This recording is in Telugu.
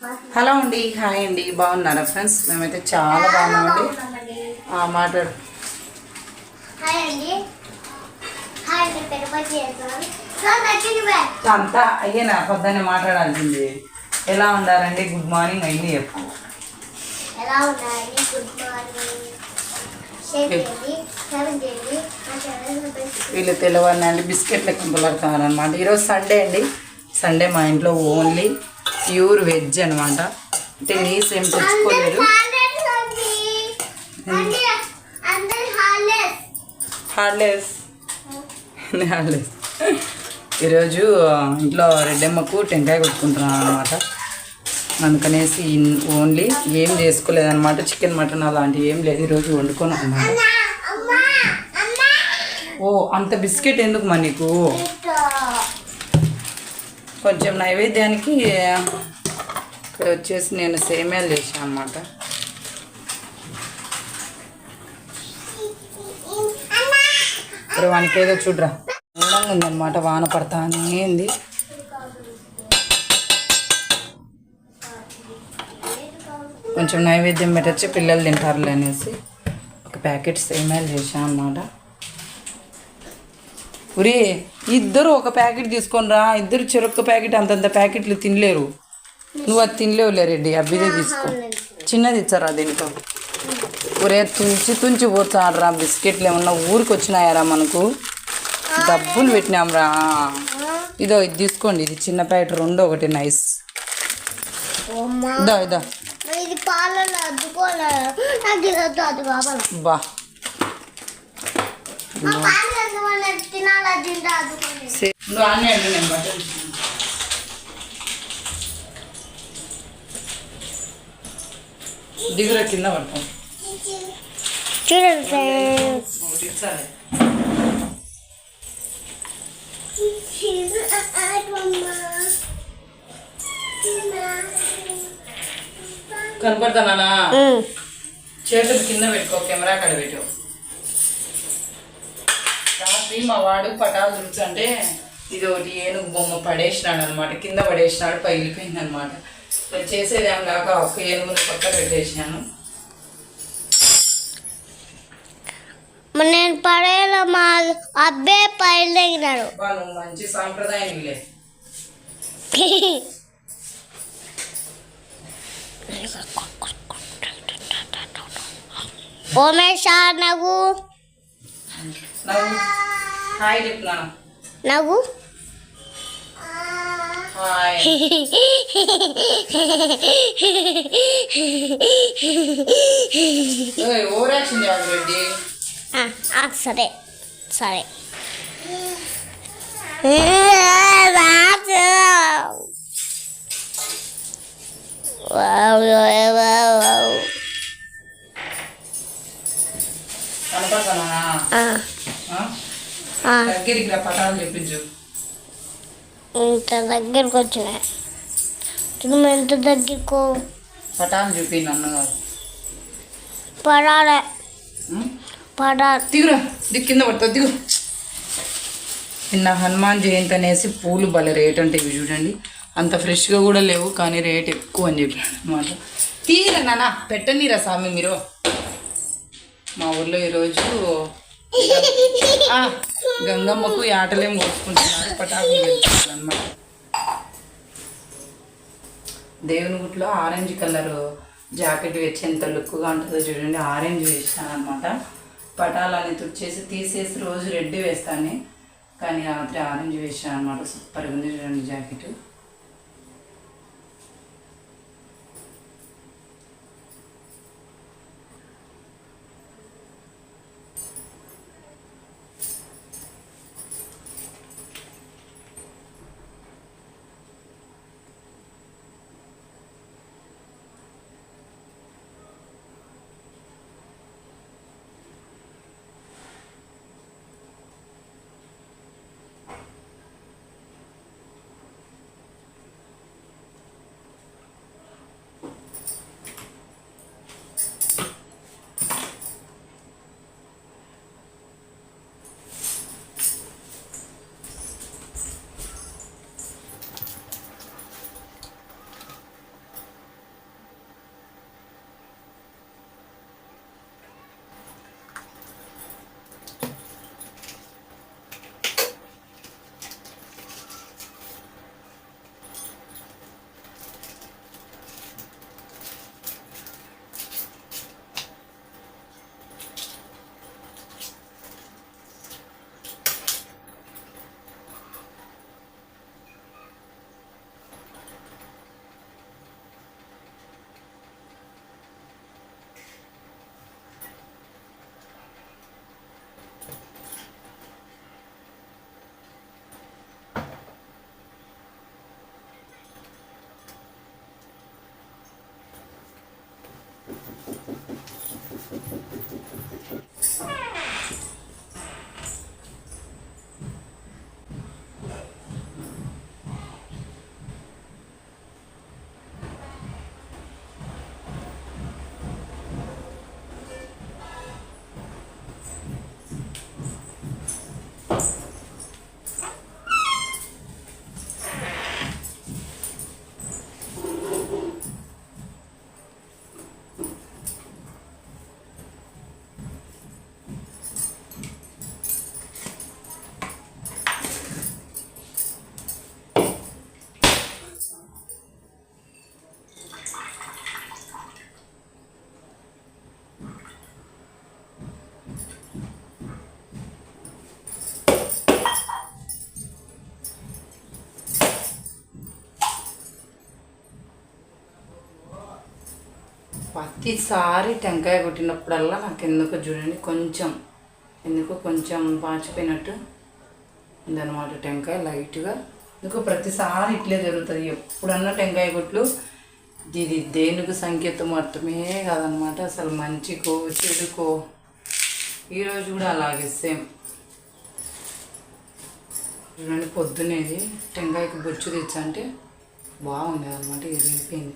హలో అండి హాయ్ అండి. బాగున్నారా ఫ్రెండ్స్? మేమైతే చాలా బాగున్నామండి. మాట్లాడు. అండి. అండి అంతా అయ్యేనా పొద్దున్నే మాట్లాడాల్సింది. ఎలా ఉండారండి గుడ్ మార్నింగ్ అయింది చెప్పు. ఎలా గుడ్ మార్నింగ్ వీళ్ళు తెల్లవారినండి బిస్కెట్లు కుంపలాడుతున్నారు అనమాట ఈరోజు సండే అండి. సండే మా ఇంట్లో ఓన్లీ ప్యూర్ వెజ్ అనమాట అంటే నీస్ ఏం తెచ్చుకోలేదు. అందరి హాలిడేస్ హార్డ్లెస్ హార్డ్లెస్ ఈరోజు ఇంట్లో రెడ్డమ్మకు టెంకాయ కొట్టుకుంటున్నాను అనమాట అందుకనేసి ఓన్లీ ఏం చేసుకోలేదన్నమాట. చికెన్ మటన్ అలాంటివి ఏం లేదు. ఈరోజు వండుకొని అనమాట అమ్మా ఓ అంత బిస్కెట్ ఎందుకు మా నీకు? కొంచెం నైవేద్యానికి ఇక్కడ వచ్చేసి నేను సేమ్యాలు చేశాను అనమాట ఇప్పుడు వానికి ఏదో చూడరా మూడంగా ఉందన్నమాట వాన పడతానే ఉంది. కొంచెం నైవేద్యం పెట్టచ్చు పిల్లలు తింటారులే అనేసి ఒక ప్యాకెట్ సేమ్యాలు చేశాను అనమాట ఉరి ఇద్దరు ఒక ప్యాకెట్ తీసుకొని రా ఇద్దరు చెరొక్క ప్యాకెట్ అంతంత ప్యాకెట్లు తినలేరు. నువ్వు అది తినలేవులే రెడ్డి అబ్బిదే తీసుకో. చిన్నది ఇచ్చారా దీంట్లో ఒరే తుంచి తుంచి పోతాడురా బిస్కెట్లు ఏమన్నా ఊరికి వచ్చినాయారా మనకు? డబ్బులు పెట్టినాంరా. ఇదో ఇది తీసుకోండి ఇది చిన్న ప్యాకెట్ రెండు ఒకటి నైస్. ఇదో ఇదో. బా. నువ్వు అన్నీ అండి నేను బట్టలు దిగురా కింద చూడండి ఫ్రెండ్స్. ఇచ్చాలే కనపడతానా చేతులు కింద పెట్టుకో కెమెరా కాడ పెట్టు. మా వాడు పటాలు చూసంటే ఇది ఒకటి ఏనుగు బొమ్మ పడేసినాడు అనమాట కింద పడేసినాడు పగిలిపోయింది అనమాట చేసేదేం కాక ఒక ఏనుగుని పక్క పెట్టేసినాను. నేను పడేలా మా అబ్బే పైలు దగ్గర బా నువ్వు మంచి సాంప్రదాయం లే ఓమేషా నవ్వు నవ్వు. హాయ్ చెప్తున్నాను నవ్వు హాయ్. ఓవర్ యాక్షన్ చేయాలి రెడ్డి. సరే సరే. కనపడతానా? దగ్గరికి రా పటాలు చెప్పించు. ఇంత దగ్గరకు వచ్చినాయి నువ్వు ఎంత దగ్గరకు. పటాలు చూపి కాదు పడాలి. ఉం? పడాలి. దిగురా దిగు కింద పడుతుంది దిగు. నిన్న హనుమాన్ జయంతి అనేసి పూలు భలే రేట్ అంటే ఇవి చూడండి. అంత ఫ్రెష్గా కూడా లేవు కానీ రేట్ ఎక్కువ అని చెప్పాడు అనమాట తీరా నాన్న పెట్టనీరా స్వామి మీరు. మా ఊర్లో ఈరోజు గంగమ్మకు ఈ ఆటలేం కోసుకుంటున్నారు పటాకులు వెళ్తున్నారు అనమాట దేవుని గుట్లో ఆరెంజ్ కలర్ జాకెట్ వేసి ఎంత లుక్గా ఉంటుందో చూడండి. ఆరెంజ్ వేసాను అనమాట పటాలని తుడిచేసి తీసేసి రోజు రెడ్ వేస్తాను. కానీ రాత్రి ఆరెంజ్ వేసాను అనమాట సూపర్గా ఉంది చూడండి జాకెట్. ప్రతిసారి టెంకాయ కొట్టినప్పుడల్లా నాకు ఎందుకో చూడండి కొంచెం ఎందుకో కొంచెం పాచిపోయినట్టు ఉందన్నమాట టెంకాయ లైట్గా. ఎందుకో ప్రతిసారి ఇట్లే జరుగుతుంది. ఎప్పుడన్నా టెంకాయ కొట్లు ఇది దేనికి సంకేతం అర్థమే కాదనమాట అసలు మంచికో చెడుకో ఈరోజు కూడా అలాగే సేమ్. చూడండి పొద్దునేది టెంకాయకి బొచ్చు తెచ్చంటే బాగుంది అనమాట ఇది వెళ్ళిపోయింది